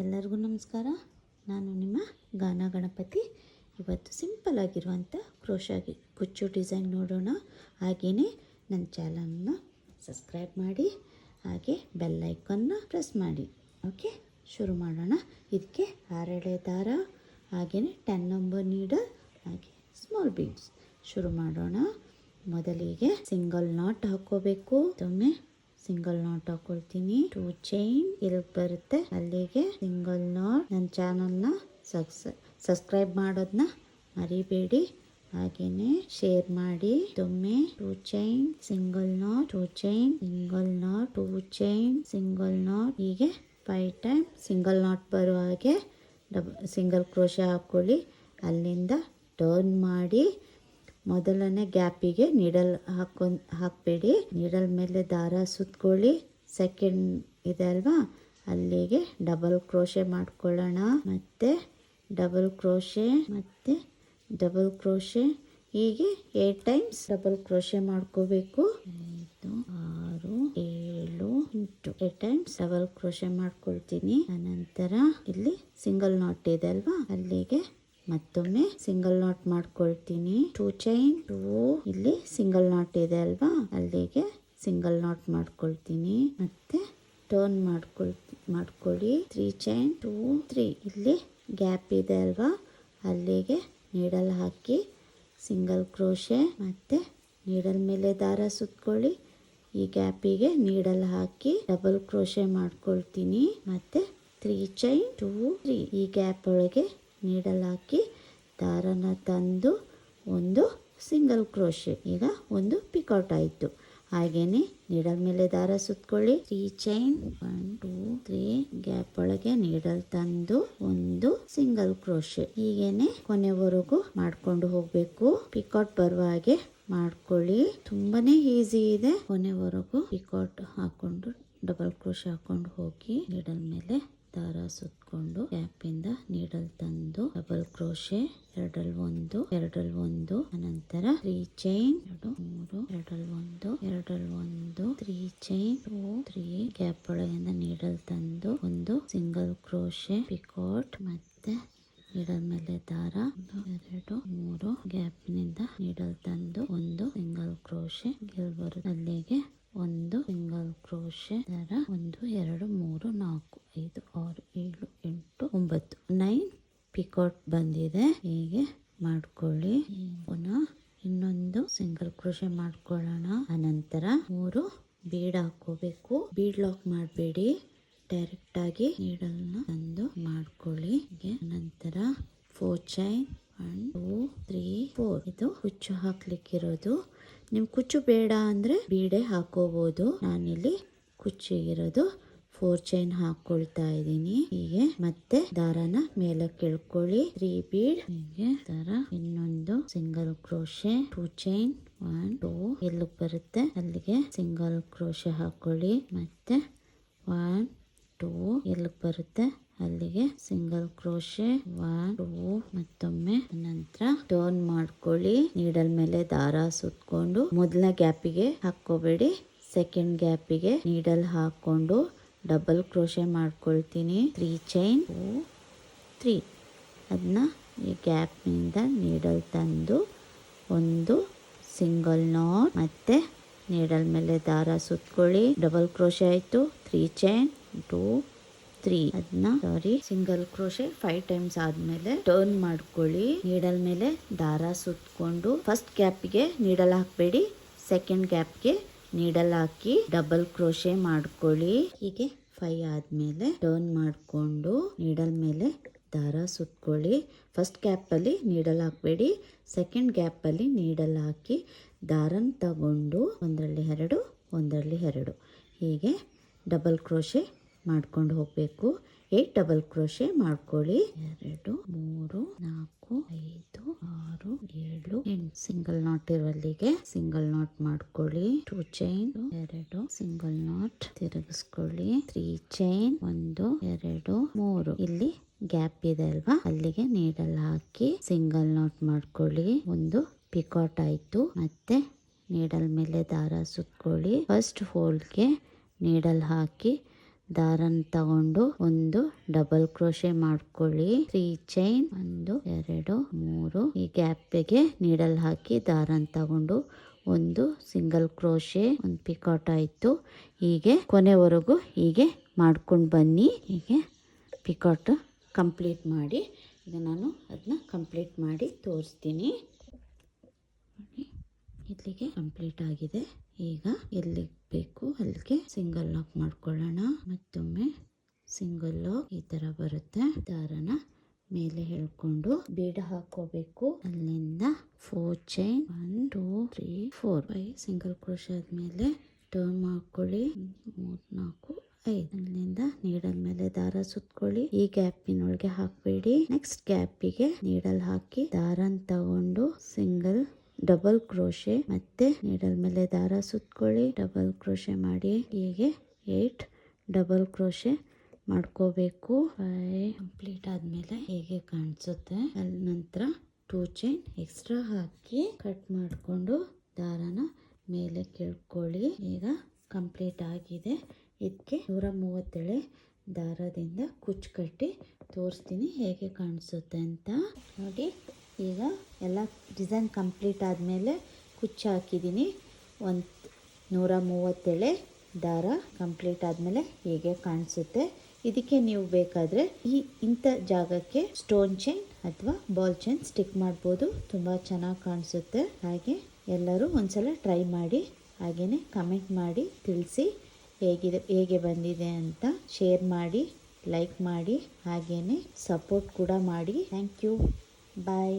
ಎಲ್ಲರಿಗೂ ನಮಸ್ಕಾರ. ನಾನು ನಿಮ್ಮ ಗಾನ ಗಣಪತಿ. ಇವತ್ತು ಸಿಂಪಲ್ ಆಗಿರುವಂಥ ಕ್ರೋಶಾಗಿ ಕುಚ್ಚು ಡಿಸೈನ್ ನೋಡೋಣ. ಹಾಗೆಯೇ ನನ್ನ ಚಾನಲ್ನ ಸಬ್ಸ್ಕ್ರೈಬ್ ಮಾಡಿ, ಹಾಗೆ ಬೆಲ್ ಐಕನ್ನ ಪ್ರೆಸ್ ಮಾಡಿ. ಓಕೆ, ಶುರು ಮಾಡೋಣ. ಇದಕ್ಕೆ ಆರೆಳೆ ದಾರ ಹಾಗೆಯೇ ಟೆನ್ ನಂಬರ್ ನೀಡಲ್ ಹಾಗೆ ಸ್ಮಾಲ್ ಬೀಡ್ಸ್ ಶುರು ಮಾಡೋಣ. ಮೊದಲಿಗೆ ಸಿಂಗಲ್ ನಾಟ್ ಹಾಕೋಬೇಕು. ಒಮ್ಮೆ ಸಿಂಗಲ್ ನಾಟ್ ಹಾಕೊಳ್ತೀನಿ. ಟೂ ಚೈನ್ ಇಲ್ಲಿ ಬರುತ್ತೆ. ಅಲ್ಲಿಗೆ ಸಿಂಗಲ್ ನಾಟ್ ನನ್ನ ಚಾನಲ್ನ ಸಬ್ಸ್ಕ್ರೈಬ್ ಮಾಡೋದನ್ನ ಮರಿಬೇಡಿ. ಹಾಗೇನೆ ಶೇರ್ ಮಾಡಿ. ದೊಮ್ಮೆ two chain single knot two chain single knot two chain single knot ಹೀಗೆ ಫೈವ್ ಟೈಮ್ ಸಿಂಗಲ್ ನಾಟ್ ಬರೋ ಹಾಗೆ ಡಬ್ ಸಿಂಗಲ್ ಕ್ರೋಶ ಹಾಕ್ಕೊಳ್ಳಿ. ಅಲ್ಲಿಂದ ಟರ್ನ್ ಮಾಡಿ. ಮೊದಲನೇ ಗ್ಯಾಪಿಗೆ ನೀಡಲ್ ಹಾಕೊಂಡ್ ಹಾಕಬೇಡಿ. ನೀಡಲ್ ಮೇಲೆ ದಾರ ಸುತ್ಕೊಳ್ಳಿ. ಸೆಕೆಂಡ್ ಇದೆ ಅಲ್ವಾ? ಅಲ್ಲಿಗೆ ಡಬಲ್ ಕ್ರೋಶೆ ಮಾಡ್ಕೊಳ್ಳೋಣ. ಮತ್ತೆ ಡಬಲ್ ಕ್ರೋಶೆ, ಮತ್ತೆ ಡಬಲ್ ಕ್ರೋಶೆ. ಹೀಗೆ ಏಟ್ ಟೈಮ್ಸ್ ಡಬಲ್ ಕ್ರೋಶೆ ಮಾಡ್ಕೋಬೇಕು. ಐದು, ಆರು, ಏಳು, ಎಂಟು. ಏಟ್ ಟೈಮ್ಸ್ ಡಬಲ್ ಕ್ರೋಶೆ ಮಾಡ್ಕೊಳ್ತೀನಿ. ಅನಂತರ ಇಲ್ಲಿ ಸಿಂಗಲ್ ನಾಟ್ ಇದೆ ಅಲ್ವಾ? ಅಲ್ಲಿಗೆ ಮತ್ತೊಮ್ಮೆ ಸಿಂಗಲ್ ನಾಟ್ ಮಾಡ್ಕೊಳ್ತೀನಿ. ಟೂ ಚೈನ್ ಟೂ ಇಲ್ಲಿ ಸಿಂಗಲ್ ನಾಟ್ ಇದೆ ಅಲ್ವಾ? ಅಲ್ಲಿಗೆ ಸಿಂಗಲ್ ನಾಟ್ ಮಾಡ್ಕೊಳ್ತೀನಿ. ಮತ್ತೆ ಟರ್ನ್ ಮಾಡ್ಕೊಳ್ ಮಾಡ್ಕೊಳ್ಳಿ ತ್ರೀ ಚೈನ್ ಟೂ ತ್ರೀ ಇಲ್ಲಿ ಗ್ಯಾಪ್ ಇದೆ ಅಲ್ವಾ? ಅಲ್ಲಿಗೆ ನೀಡಲ್ ಹಾಕಿ ಸಿಂಗಲ್ ಕ್ರೋಶೆ ಮತ್ತೆ ನೀಡಲ್ ಮೇಲೆ ದಾರ ಸುತ್ಕೊಳ್ಳಿ. ಈ ಗ್ಯಾಪಿಗೆ ನೀಡಲ್ ಹಾಕಿ ಡಬಲ್ ಕ್ರೋಶೆ ಮಾಡ್ಕೊಳ್ತೀನಿ. ಮತ್ತೆ ತ್ರೀ ಚೈನ್ ಟೂ ತ್ರೀ ಈ ಗ್ಯಾಪ್ ಒಳಗೆ ನೀಡಲ್ ಹಾಕಿ ದಾರನ ತಂದು ಒಂದು ಸಿಂಗಲ್ ಕ್ರೋಶೆ, ಈಗ ಒಂದು ಪಿಕೌಟ್ ಆಯಿತು. ಹಾಗೇನೆ ನೀಡಲ್ ಮೇಲೆ ದಾರ ಸುತ್ಕೊಳ್ಳಿ. Three chain, one, two, three, gap ಒಳಗೆ ನೀಡಲ್ ತಂದು ಒಂದು ಸಿಂಗಲ್ ಕ್ರೋಶೆ. ಹೀಗೇನೆ ಕೊನೆವರೆಗೂ ಮಾಡ್ಕೊಂಡು ಹೋಗಬೇಕು. ಪಿಕೌಟ್ ಬರುವ ಹಾಗೆ ಮಾಡ್ಕೊಳ್ಳಿ. ತುಂಬಾನೇ ಈಸಿ ಇದೆ. ಕೊನೆವರೆಗೂ ಪಿಕೌಟ್ ಹಾಕೊಂಡು, ಡಬಲ್ ಕ್ರೋಶೆ ಹಾಕೊಂಡು ಹೋಗಿ ನೀಡಲ್ ಮೇಲೆ ದಾರ ಸುತ್ಕೊಂಡು ಇಂದ ನೀಡಲ್ ತಂದು ಡಬಲ್ ಕ್ರೋಶೆ ಎರಡಲ್ ಒಂದು ಎರಡಲ್ ಒಂದು ಅನಂತರ ತ್ರೀ ಚೈನ್ ಎರಡು, ಮೂರು ಎರಡಲ್ ಒಂದು ಎರಡಲ್ ಒಂದು three chain two three gap ಒಳಗಿಂದ ನೀಡಲ್ ತಂದು ಒಂದು ಸಿಂಗಲ್ ಕ್ರೋಶೆ ಪಿಕೋಟ್ ಮತ್ತೆ ನೀಡಲ್ ಮೇಲೆ ದಾರ ಎರಡು, ಮೂರು. ಗ್ಯಾಪ್ನಿಂದ ನೀಡಲ್ ತಂದು ಒಂದು ಸಿಂಗಲ್ ಕ್ರೋಶೆ ಗಿಲ್ಬರ್ ಅಲ್ಲಿಗೆ ಒಂದು ಸಿಂಗಲ್ ಕ್ರೋಶೆ ದರ ಒಂದು ಎರಡು ಮೂರು ನಾಲ್ಕು ಐದು ಆರು ಏಳು ಒಂಬತ್ತು ನೈನ್ ಪಿಕೋಟ್ ಬಂದಿದೆ. ಹೀಗೆ ಮಾಡ್ಕೊಳ್ಳಿ. ಪುನಃ ಇನ್ನೊಂದು ಸಿಂಗಲ್ ಕ್ರೋಶೆ ಮಾಡ್ಕೊಳ್ಳೋಣ. ಅನಂತರ ಮೂರು ಬೀಡ್ ಹಾಕೋಬೇಕು ಬೀಡ್ ಲಾಕ್ ಮಾಡಬೇಡಿ. ಡೈರೆಕ್ಟ್ ಆಗಿ ನೀಡಲ್ನ ತಂದು ಮಾಡ್ಕೊಳ್ಳಿ. ಹೀಗೆ. ನಂತರ four chain one two three four ಇದು ಕುಚ್ಚು ಹಾಕ್ಲಿಕ್ಕಿರೋದು. ನಿಮ್ ಕುಚ್ಚು ಬೇಡ ಅಂದ್ರೆ ಬೀಡೆ ಹಾಕೋಬಹುದು ನಾನಿಲ್ಲಿ ಕುಚ್ಚಿಗಿರೋದು ಫೋರ್ ಚೈನ್ ಹಾಕೊಳ್ತಾ ಇದ್ದೀನಿ. ಹೀಗೆ ಮತ್ತೆ ದಾರನ ಮೇಲೆ ಕೆಳ್ಕೊಳ್ಳಿ ತ್ರೀ ಬೀಡ್ ಹೀಗೆ ದಾರ. ಇನ್ನೊಂದು single crochet two chain one two ಎಲ್ಲಿ ಬರುತ್ತೆ? ಅಲ್ಲಿಗೆ ಸಿಂಗಲ್ ಕ್ರೋಶೆ ಹಾಕೊಳ್ಳಿ. ಮತ್ತೆ ಒನ್ ಟೂ ಎಲ್ಲಿ ಬರುತ್ತೆ? ಅಲ್ಲಿಗೆ ಸಿಂಗಲ್ ಕ್ರೋಶೆ ಒನ್ ಟೂ ಮತ್ತೊಮ್ಮೆ ನಂತರ ಟರ್ನ್ ಮಾಡ್ಕೊಳ್ಳಿ. ನೀಡಲ್ ಮೇಲೆ ದಾರ ಸುತ್ಕೊಂಡು ಮೊದಲನೇ ಗ್ಯಾಪಿಗೆ ಹಾಕೋಬೇಡಿ ಸೆಕೆಂಡ್ ಗ್ಯಾಪಿಗೆ ನೀಡಲ್ ಹಾಕೊಂಡು ಡಬಲ್ ಕ್ರೋಶೆ ಮಾಡ್ಕೊಳ್ತೀನಿ. ತ್ರೀ ಚೈನ್ ತ್ರೀ ಅದನ್ನ ಈ ಗ್ಯಾಪ್ನಿಂದ ನೀಡಲ್ ತಂದು ಒಂದು ಸಿಂಗಲ್ ನಾಟ್ ಮತ್ತೆ ನೀಡಲ್ ಮೇಲೆ ದಾರ ಸುತ್ಕೊಳ್ಳಿ. ಡಬಲ್ ಕ್ರೋಶೆ ಆಯಿತು. ತ್ರೀ ಚೈನ್ ಟೂ ತ್ರೀ ಅದನ್ನ ಸಾರಿ ಸಿಂಗಲ್ ಕ್ರೋಶೆ ಫೈವ್ ಟೈಮ್ಸ್ ಆದಮೇಲೆ ಟರ್ನ್ ಮಾಡ್ಕೊಳ್ಳಿ. ನೀಡಲ್ ಮೇಲೆ ದಾರ ಸುತ್ಕೊಂಡು ಫಸ್ಟ್ ಗ್ಯಾಪ್ಗೆ ನೀಡಲ್ ಹಾಕಬೇಡಿ. ಸೆಕೆಂಡ್ ಗ್ಯಾಪ್ಗೆ ನೀಡಲ್ ಹಾಕಿ ಡಬಲ್ ಕ್ರೋಶೆ ಮಾಡ್ಕೊಳ್ಳಿ. ಹೀಗೆ ಫೈ ಆದ್ಮೇಲೆ ಟರ್ನ್ ಮಾಡಿಕೊಂಡು ನೀಡಲ್ ಮೇಲೆ ದಾರ ಸುತ್ಕೊಳ್ಳಿ. ಫಸ್ಟ್ ಗ್ಯಾಪಲ್ಲಿ ನೀಡಲ್ ಹಾಕಬೇಡಿ. ಸೆಕೆಂಡ್ ಗ್ಯಾಪಲ್ಲಿ ನೀಡಲ್ ಹಾಕಿ ದಾರನ್ ತಗೊಂಡು ಒಂದರಲ್ಲಿ ಎರಡು ಒಂದರಲ್ಲಿ ಎರಡು. ಹೀಗೆ ಡಬಲ್ ಕ್ರೋಶೆ ಮಾಡ್ಕೊಂಡು ಹೋಗಬೇಕು. ಏಟ್ ಡಬಲ್ ಕ್ರೋಶೆ ಮಾಡ್ಕೊಳ್ಳಿ. ಎರಡು, ಮೂರು, ನಾಲ್ಕು, ಐದು, ಆರು, ಏಳು, ಎಂಟು ಸಿಂಗಲ್ ನಾಟ್ ಇರುವಲ್ಲಿಗೆ ಸಿಂಗಲ್ ನಾಟ್ ಮಾಡ್ಕೊಳ್ಳಿ. ಟೂ ಚೈನ್ ಎರಡು ಸಿಂಗಲ್ ನಾಟ್ ತಿರುಗಿಸ್ಕೊಳ್ಳಿ. ತ್ರೀ ಚೈನ್ ಒಂದು, ಎರಡು, ಮೂರು. ಇಲ್ಲಿ ಗ್ಯಾಪ್ ಇದೆ ಅಲ್ವಾ? ಅಲ್ಲಿಗೆ ನೀಡಲ್ ಹಾಕಿ ಸಿಂಗಲ್ ನಾಟ್ ಮಾಡ್ಕೊಳ್ಳಿ. ಒಂದು ಪಿಕಾಟ್ ಆಯ್ತು. ಮತ್ತೆ ನೀಡಲ್ ಮೇಲೆ ದಾರ ಸುತ್ಕೊಳ್ಳಿ. ಫಸ್ಟ್ ಫೋಲ್ಡ್ಗೆ ನೀಡಲ್ ಹಾಕಿ ದಾರನ ತಗೊಂಡು ಒಂದು ಡಬಲ್ ಕ್ರೋಶೆ ಮಾಡ್ಕೊಳ್ಳಿ. ತ್ರೀ ಚೈನ್ ಒಂದು, ಎರಡು, ಮೂರು. ಈ ಗ್ಯಾಪ್ಗೆ ನೀಡಲ್ ಹಾಕಿ ದಾರನ್ ತಗೊಂಡು ಒಂದು ಸಿಂಗಲ್ ಕ್ರೋಶೆ ಒಂದು ಪಿಕಾಟ್ ಆಯಿತು. ಹೀಗೆ ಕೊನೆವರೆಗೂ ಹೀಗೆ ಮಾಡ್ಕೊಂಡು ಬನ್ನಿ. ಹೀಗೆ ಪಿಕಾಟ್ ಕಂಪ್ಲೀಟ್ ಮಾಡಿ. ಈಗ ನಾನು ಅದನ್ನ ಕಂಪ್ಲೀಟ್ ಮಾಡಿ ತೋರಿಸ್ತೀನಿ. ಇಲ್ಲಿಗೆ ಕಂಪ್ಲೀಟ್ ಆಗಿದೆ. ಈಗ ಎಲ್ಲಿಗೆ ಬೇಕು. ಅಲ್ಲಿಗೆ ಸಿಂಗಲ್ ಲಾಕ್ ಮಾಡ್ಕೊಳ್ಳೋಣ. ಮತ್ತೊಮ್ಮೆ ಸಿಂಗಲ್ ಲಾಕ್ ಈ ಥರ ಬರುತ್ತೆ. ದಾರನ ಮೇಲೆ ಹೇಳ್ಕೊಂಡು ಬೀಡ ಹಾಕೋಬೇಕು. ಅಲ್ಲಿಂದ four chain one two three four five single crochet ಆದಮೇಲೆ ಟರ್ನ್ ಮಾಡ್ಕೊಳ್ಳಿ. ಮೂರು, ನಾಲ್ಕು, ಐದು. ಅಲ್ಲಿಂದ ನೀಡಲ್ ಮೇಲೆ ದಾರ ಸುತ್ಕೊಳ್ಳಿ. ಈ ಗ್ಯಾಪಿನೊಳಗೆ ಹಾಕಬೇಡಿ. ನೆಕ್ಸ್ಟ್ ಗ್ಯಾಪಿಗೆ ನೀಡಲ್ ಹಾಕಿ ದಾರನ್ ತಗೊಂಡು ಸಿಂಗಲ್ ಡಬಲ್ ಕ್ರೋಶೆ ಮತ್ತೆ ನೀಡಲ್ ಮೇಲೆ ದಾರ ಸುತ್ಕೊಳ್ಳಿ. ಡಬಲ್ ಕ್ರೋಶೆ ಮಾಡಿ ಹೀಗೆ ಏಟ್ ಡಬಲ್ ಕ್ರೋಶೆ ಮಾಡ್ಕೋಬೇಕು. ಕಂಪ್ಲೀಟ್ ಆದಮೇಲೆ ಹೇಗೆ ಕಾಣಿಸುತ್ತೆ. ಅಲ್ಲಿ ನಂತರ ಟೂ ಚೈನ್ ಎಕ್ಸ್ಟ್ರಾ ಹಾಕಿ ಕಟ್ ಮಾಡಿಕೊಂಡು ದಾರನ ಮೇಲೆ ಕೇಳ್ಕೊಳ್ಳಿ. ಈಗ ಕಂಪ್ಲೀಟ್ ಆಗಿದೆ. ಇದಕ್ಕೆ ನೂರ ಮೂವತ್ತೇಳೆ ದಾರದಿಂದ ಕುಚ್ಚು ಕಟ್ಟಿ ತೋರಿಸ್ತೀನಿ ಹೇಗೆ ಕಾಣಿಸುತ್ತೆ ಅಂತ. ನೋಡಿ. ಈಗ ಎಲ್ಲ ಡಿಸೈನ್ ಕಂಪ್ಲೀಟ್ ಆದಮೇಲೆ ಕುಚ್ಚು ಹಾಕಿದ್ದೀನಿ. ಒಂದು ನೂರ ಮೂವತ್ತೆಳೆ ದಾರ ಕಂಪ್ಲೀಟ್ ಆದಮೇಲೆ ಹೇಗೆ ಕಾಣಿಸುತ್ತೆ. ಇದಕ್ಕೆ ನೀವು ಬೇಕಾದರೆ ಈ ಇಂಥ ಜಾಗಕ್ಕೆ ಸ್ಟೋನ್ ಚೈನ್ ಅಥವಾ ಬಾಲ್ ಚೈನ್ ಸ್ಟಿಕ್ ಮಾಡ್ಬೋದು. ತುಂಬ ಚೆನ್ನಾಗಿ ಕಾಣಿಸುತ್ತೆ. ಹಾಗೆ ಎಲ್ಲರೂ ಒಂದ್ಸಲ ಟ್ರೈ ಮಾಡಿ ಹಾಗೆಯೇ ಕಮೆಂಟ್ ಮಾಡಿ, ತಿಳಿಸಿ ಹೇಗಿದೆ, ಹೇಗೆ ಬಂದಿದೆ ಅಂತ ಶೇರ್ ಮಾಡಿ, ಲೈಕ್ ಮಾಡಿ ಹಾಗೆಯೇ ಸಪೋರ್ಟ್ ಕೂಡ ಮಾಡಿ. Thank you. ಬಾಯ್.